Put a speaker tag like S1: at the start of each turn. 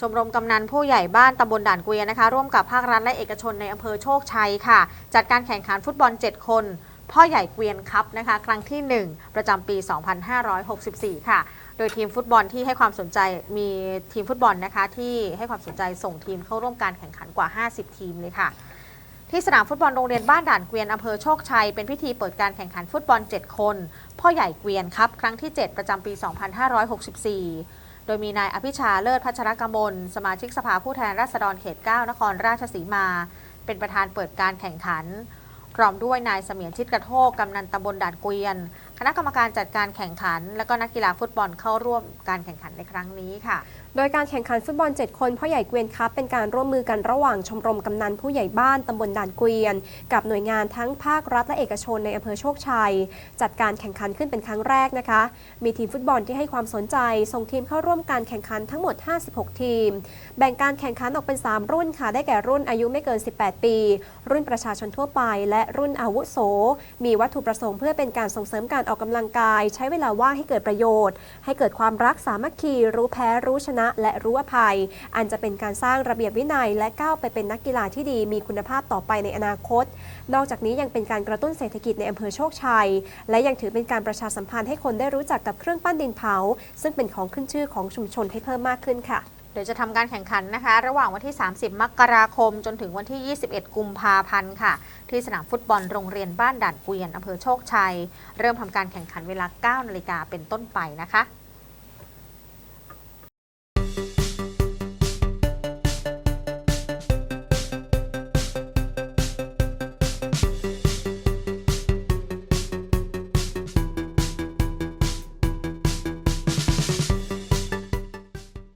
S1: ชมรมกำนันผู้ใหญ่บ้านตำบลด่านเกวียนนะคะ ร่วมกับภาครัฐและเอกชนในอำเภอโชคชัยค่ะ จัดการแข่งขันฟุตบอล 7 คน พ่อใหญ่เกวียนคัพนะคะ ครั้งที่ 1 ประจำปี 2564 ค่ะ โดยทีมฟุตบอลที่ให้ความสนใจมีทีมฟุตบอลนะคะ ที่ให้ความสนใจส่งทีมเข้าร่วมการแข่งขันกว่า 50 ทีมเลยค่ะที่สนามฟุตบอลโรงเรียนบ้านด่านเกวียนอำเภอโชคชัย เป็นพิธีเปิดการแข่งขันฟุตบอล 7 คน พ่อใหญ่เกวียนครับ ครั้งที่ 7 ประจำปี 2564 ดยมีนายอภิชาเลิศพัชรกมล สมาชิกสภาผู้แทนราษฎรเขต 9 นครราชสีมา เป็นประธานเปิดการแข่งขัน พร้อมด้วยนายเสมียนชิดกระโทกกำนันตำบลด่านเกวียน คณะกรรมการจัดการแข่งขัน และก็นักกีฬาฟุตบอลเข้าร่วมการแข่งขันในครั้งนี้ค่ะ
S2: โดยการแข่งขันฟุตบอล 7 คนพ่อใหญ่เกวียนคัพเป็นการร่วมมือกันระหว่างชมรมกำนันผู้ใหญ่บ้านตำบลด่านเกวียน กับหน่วยงานทั้งภาครัฐและเอกชนในอำเภอโชคชัย จัดการแข่งขันขึ้นเป็นครั้งแรกนะคะ มีทีมฟุตบอลที่ให้ความสนใจ ส่งทีมเข้าร่วมการแข่งขันทั้งหมด 56 ทีม แบ่งการแข่งขันออกเป็น 3 รุ่นค่ะ ได้แก่รุ่นอายุไม่เกิน 18 ปี รุ่นประชาชนทั่วไป และรุ่นอาวุโส มีวัตถุประสงค์เพื่อเป็นการส่งเสริมการออกกำลังกาย ใช้เวลาว่างให้เกิดประโยชน์ ให้เกิดความรักสามัคคีรู้แพ้รู้ชนะนะและรู้อภัย อันจะเป็นการสร้างระเบียบวินัย และก้าวไปเป็นนักกีฬาที่ดีมีคุณภาพต่อไปในอนาคต นอกจากนี้ยังเป็นการกระตุ้นเศรษฐกิจในอำเภอโชคชัย และยังถือเป็นการประชาสัมพันธ์ให้คนได้รู้จักกับเครื่องปั้นดินเผา ซึ่งเป็นของขึ้นชื่อของชุมชนให้เพิ่มมากขึ้นค่ะ
S1: เดี๋ยวจะทำการแข่งขันนะคะ ระหว่างวันที่ 30 มกราคม จนถึงวันที่ 21 กุมภาพันธ์ค่ะ ที่สนามฟุตบอลโรงเรียนบ้านด่านเกวียนอำเภอโชคชัย เริ่มทำการแข่งขันเวลา 9 นาฬิกาเป็นต้นไปนะคะ